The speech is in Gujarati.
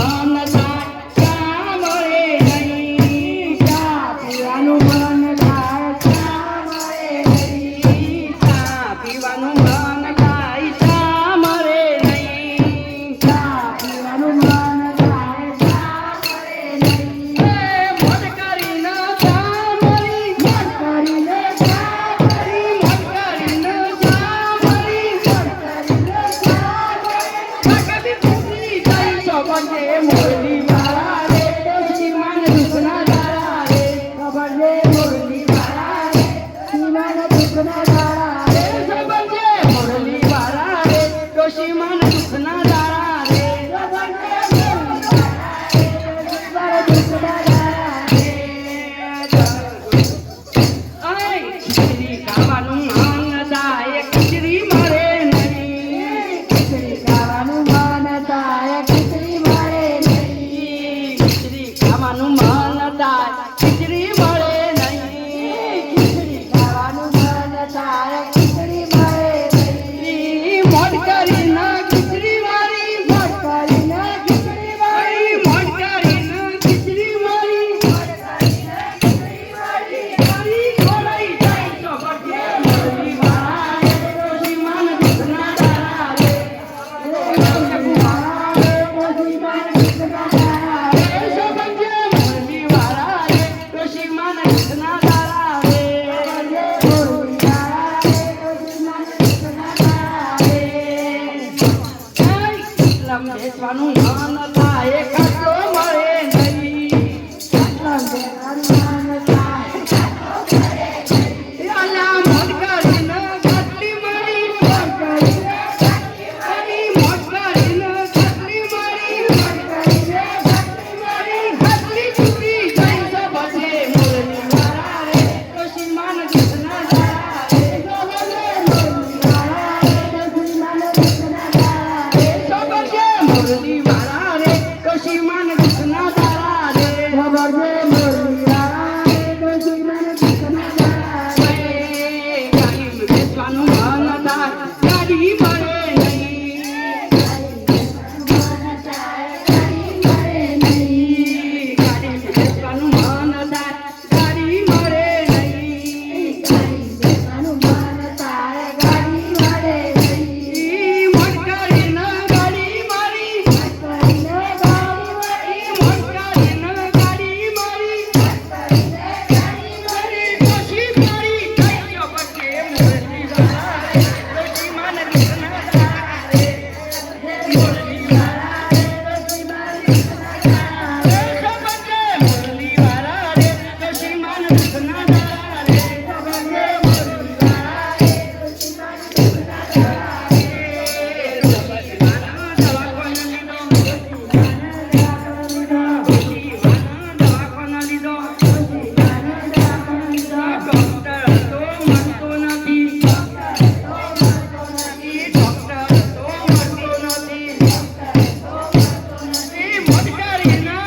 Mama બેસવાનું મન થાય ખાતો મળે નહીં. verdade, se. É. Lord. Gracias.